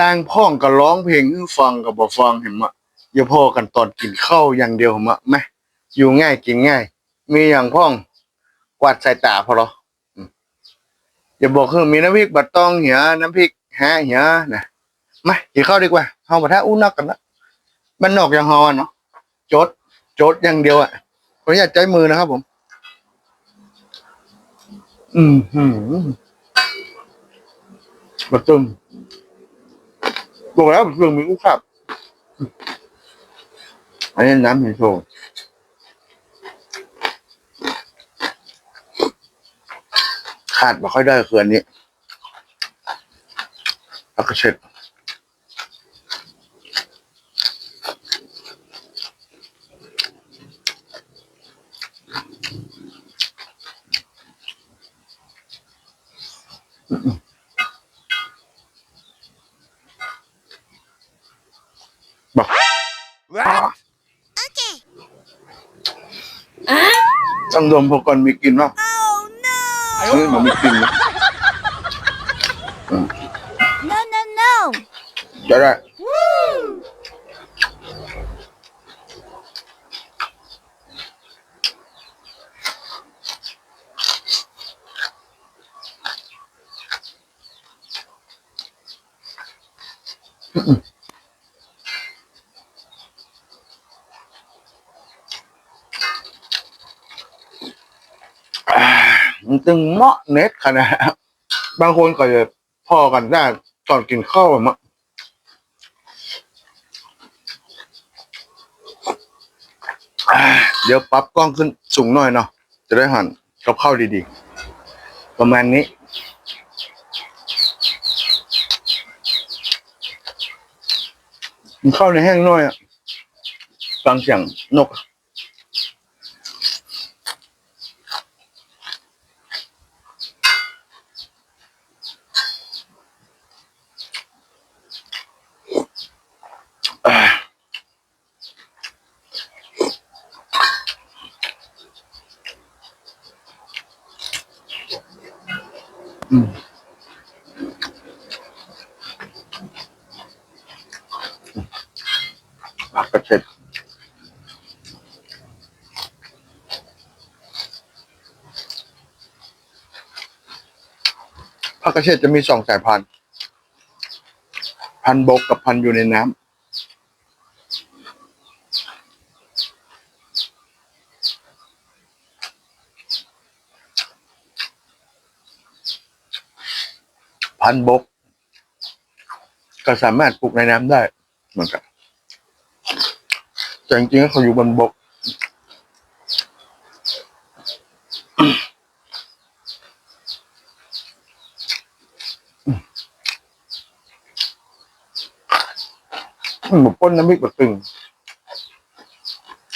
ลางพ่องก็ร้องเพลงให้ฟังก็บ่ฟังเห็นมะอย่าพอกันตอนกินข้าวอย่างเดียวมะแม่อยู่ง่ายกินง่าย มีอย่างพ่องกวาดสายตาพอหรออย่าบอกคือมีน้ำพริกบัดตองเหียน้ำพริกแฮะเหียนะมากินข้าวดีกว่าเฮาบ่ท้าอู้นักกันละบ้านนอกอย่างฮอเนาะโจดโจดอย่างเดียวอะขออนุญาตใจมือนะครับผม อืมหืมบัดตึง บอกแล้วบัดตึงมีอุ้ครับอันนี้น้ำเห็นโชว์ขาดไม่ค่อยได้คืออันนี้แล้วก็เช็ดบอก ต้องดมพอก่อนมีกลินป่ะ Oh เฮ้ยมันมีกลินนะ no! No no no! จะได้ Woo! มันตึงเหมาะเน็ตขนาดบางคนก็จะพอกันได้ตอนกินข้าวมะอ่าเดี๋ยวปรับกล้องขึ้นสูงหน่อยเนาะจะได้หันกับข้าวดีๆ ประมาณนี้เข้าในแห้งน้อยอะฟังเสียงนก ผักกระเฉดผักกระเฉดจะมีสองสายพันธุ์ พันธุ์บกกับพันธุ์อยู่ในน้ำ พันบก ก็สามารถปลูกในน้ำได้เหมือนกันแต่จริงๆเขาอยู่บนบก มันบอกป้นน้ำพริกแบบตึง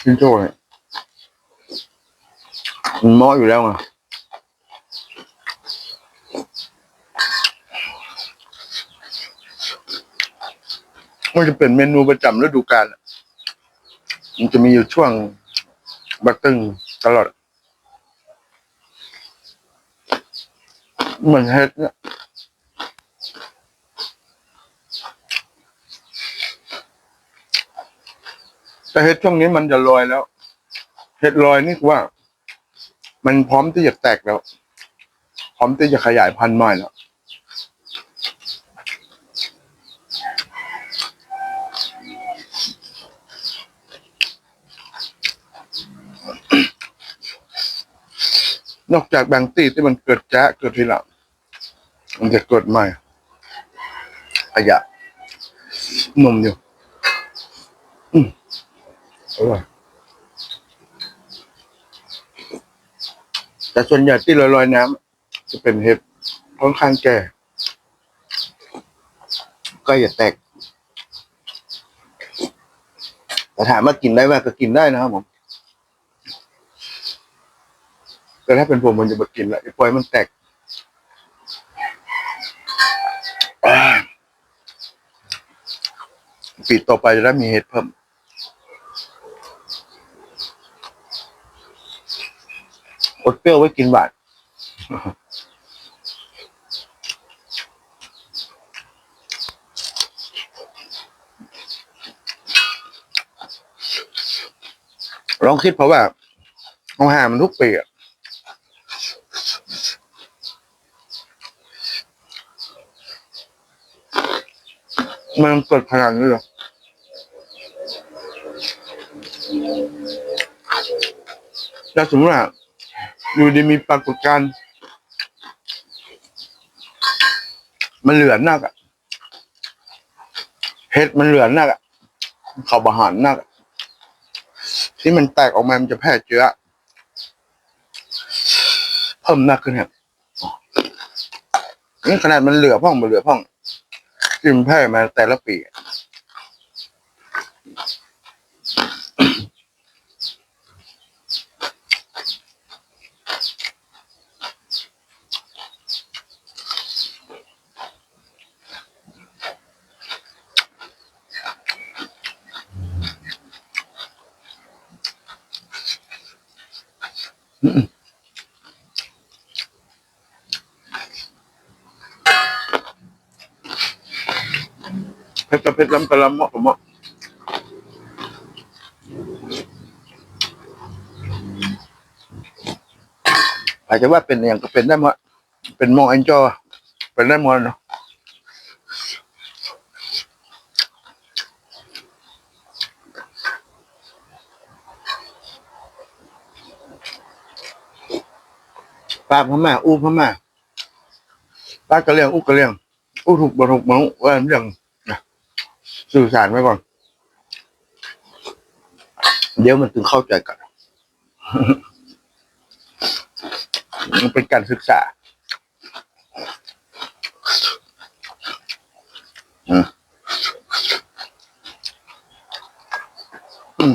กินโจ้เนี่ยมันเหมออยู่แล้วไง มันจะเป็นเมนูประจำฤดูกาลมันจะมีอยู่ช่วงบักตึงตลอดเหมือนเฮ็ดเนี่ยแต่เฮ็ดช่วงนี้มันจะลอยแล้ว เฮ็ดลอยนี่คือว่า มันพร้อมที่จะแตกแล้ว พร้อมที่จะขยายพันธุ์ใหม่แล้ว นอกจากบางตีที่มันเกิดแจ๊ะเกิดทีหลังมันจะเกิดใหม่ขยะนมอยู่อืมอร่อยแต่ส่วนใหญ่ที่ลอยๆน้ำจะเป็นเห็ดค่อนข้างแก่ก็อย่าแตกแต่ถามว่ากินได้ไหมก็กินได้นะครับผม แต่ถ้าเป็นผมมันจะบดกินละไอ้ป่อยมันแตกปีต่อไปจะได้มีเห็ดเพิ่มอดเปรี้ยวไว้กินหวานลองคิดเพราะว่าเอาหามันทุกปีอะ มันเกิดขนาดนี้เหรอถ้าสมมติว่าอยู่ดีมีปรากฏการณ์มันเหลือนักอะเห็ดมันเหลือนักอะเขาบาหารนักอะที่มันแตกออกมา มันจะแพร่เชื้อเพิ่มมากขึ้นครับนี่ขนาดมันเหลือพ่องมันเหลือพ่อง ที่มันแพร่มาแต่ละปีอะ เพชรเพชรลำกระลำเหมาะมเหมาะอาจจะว่าเป็นอย่างก็เป็นได้หมดเป็นมองเอ็นจอเป็นได้หมดเนาะป้าพม่าอู้พม่าป้ากระเลียงอู้กระเลียงอู้ถูกบ่ถูกมั้งว่าเรื่อง สื่อสารไว้ก่อน เดี๋ยวมันถึงเข้าใจกันมันเป็นการศึกษาอืม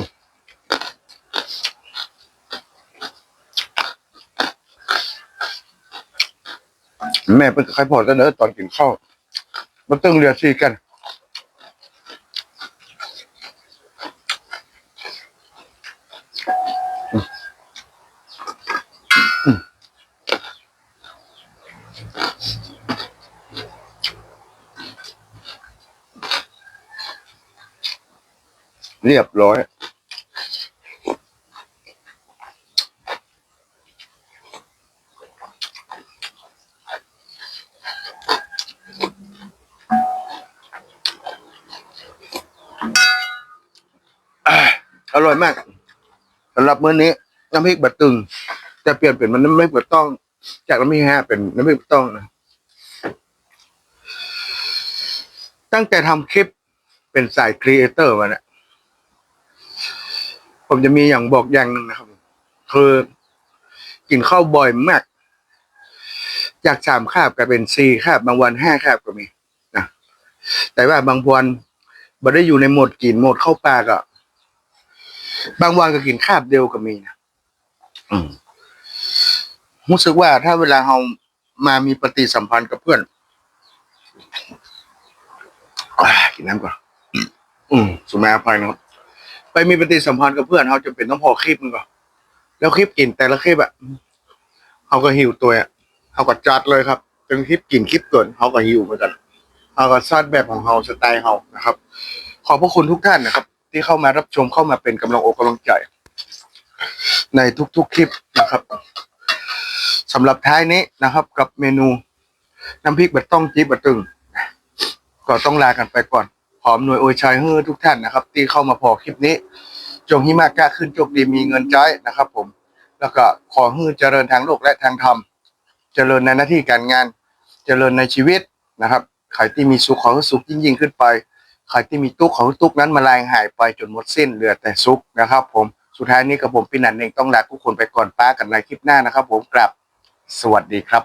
แม่เป็นใครพอจะเนอะตอนกินข้าวมันต้องเรียนซีกัน เรียบร้อยอร่อยมากสำหรับมื้อนี้น้ำพริกบะตึงจะเปลี่ยนเป็นมันน้ำพริกบะต้อง จากน้ำพริกแห้เป็นน้ำพริกต้องนะ ตั้งแต่ทำคลิปเป็นสายครีเอเตอร์มาเนี่ยผมจะมีอย่างบอกอย่างหนึ่งนะครับ คือกินข้าวบ่อยมาก จากสามคาบกลายเป็นสี่คาบบางวันห้าคาบก็มีนะแต่ว่าบางวันบ่ได้อยู่ในโหมดกินโหมดเข้าปากอะบางวันก็กินคาบเดียวก็มีนะอืม รู้สึกว่าถ้าเวลาเรามามีปฏิสัมพันธ์กับเพื่อนอกินน้ำก่อนอืมสุมาอภัยนะครับ ไปมีปฏิสัมพันธ์กับเพื่อนเขาจะเป็นต้องพอคลิปมันก่อนแล้วคลิปกินแต่ละคลิปอะเขาก็หิวตัวอะเขาก็จัดเลยครับเป็นคลิปกินคลิปเกินเขาก็หิวเหมือนกันเขาก็ซัดแบบของเขาสไตล์เขานะครับ ขอบพระคุณทุกท่านนะครับ ที่เข้ามารับชมเข้ามาเป็นกำลังอกกำลังใจ ในทุกๆคลิปนะครับ สำหรับท้ายนี้นะครับ กับเมนูน้ำพริกบะต้องจีบบะตึงก็ต้องลากันไปก่อนขออำนวยโอยชัยให้ทุกท่านนะครับ ที่เข้ามาพอคลิปนี้ จงหิมากล้าขึ้นโชคดีมีเงินใช้นะครับ ผม แล้วก็ขอให้เจริญทางโลกและทางธรรม เจริญในหน้าที่การงาน เจริญในชีวิตนะครับใครที่มีสุขขอให้สุขยิ่งยิ่งขึ้นไปใครที่มีทุกข์ขอให้ทุกข์นั้นมาลายหายไปจนหมดสิ้นเหลือแต่สุขนะครับ ผมสุดท้ายนี้กับผมพี่นันเองต้องลาทุกคนไปก่อนป้ากันในคลิปหน้านะครับ ผมกลับ สวัสดีครับ